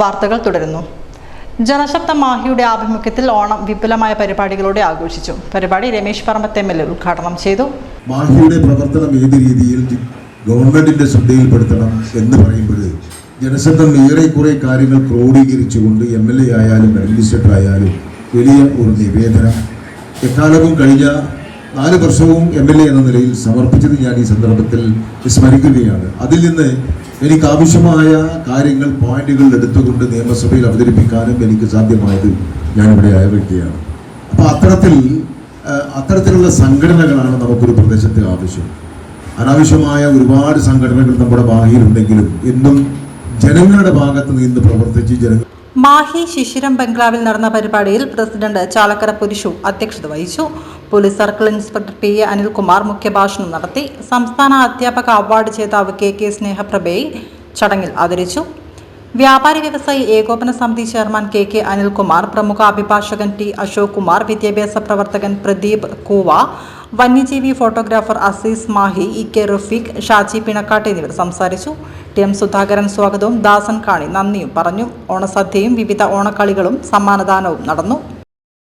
വാർത്തകൾ തുടരുന്നു. ജനശബ്ദ മാഹിയുടെ ആഭിമുഖ്യത്തിൽ ഓണം വിപുലമായ പരിപാടികളോടെ ആഘോഷിച്ചു. പരിപാടി Ramesh Parambath M L A ഉദ്ഘാടനം ചെയ്തു. മാഹിയുടെ പ്രവർത്തനം ഏത് രീതിയിൽ ഗവൺമെന്റിന്റെ ശ്രദ്ധയിൽപ്പെടുത്തണം എന്ന് പറയുമ്പോൾ ജനശബ്ദം ഏറെക്കുറെ കാര്യങ്ങൾ ക്രോഡീകരിച്ചുകൊണ്ട് എം എൽ എ ആയാലും അഡ്മിനിസ്ട്രേറ്റർ ആയാലും വലിയ ഒരു നിവേദനം. എക്കാലവും കഴിഞ്ഞ നാല് വർഷവും എം എൽ എ എന്ന നിലയിൽ സമർപ്പിച്ചത് ഞാൻ ഈ സന്ദർഭത്തിൽ സ്മരിക്കുകയാണ് അതിൽ നിന്ന് എനിക്ക് ആവശ്യമായ കാര്യങ്ങൾ പോയിന്റുകൾ എടുത്തുകൊണ്ട് നിയമസഭയിൽ അവതരിപ്പിക്കാനും എനിക്ക് സാധ്യമായത് ഞാനിവിടെ ആയ വ്യക്തിയാണ്. അപ്പോൾ അത്തരത്തിൽ അത്തരത്തിലുള്ള സംഘടനകളാണ് നമുക്കൊരു പ്രദേശത്തെ ആവശ്യം. അനാവശ്യമായ ഒരുപാട് സംഘടനകൾ നമ്മുടെ ഭാഗിയിലുണ്ടെങ്കിലും എന്നും ജനങ്ങളുടെ ഭാഗത്ത് നിന്ന് പ്രവർത്തിച്ച് ജനങ്ങൾ മാഹി ശിശിരം ബംഗ്ലാവിൽ നടന്ന പരിപാടിയിൽ പ്രസിഡന്റ് ചാലക്കര പുരുഷു അധ്യക്ഷത വഹിച്ചു. Police circle inspector P A Anilkumar മുഖ്യഭാഷണം നടത്തി. സംസ്ഥാന അധ്യാപക അവാർഡ് ജേതാവ് കെ കെ സ്നേഹപ്രഭയെ ചടങ്ങിൽ ആദരിച്ചു. വ്യാപാരി വ്യവസായി ഏകോപന സമിതി ചെയർമാൻ കെ കെ അനിൽകുമാർ പ്രമുഖ അഭിഭാഷകൻ ടി അശോക് കുമാർ വിദ്യാഭ്യാസ പ്രവർത്തകൻ പ്രദീപ് കൂവ വന്യജീവി photographer Azeez Mahi E K Rafeeq Shaji Pinakkattu എന്നിവർ സംസാരിച്ചു. ടി എം സുധാകരൻ സ്വാഗതവും ദാസൻ കാണി നന്ദിയും പറഞ്ഞു. ഓണസദ്യയും വിവിധ ഓണക്കളികളും സമ്മാനദാനവും നടന്നു.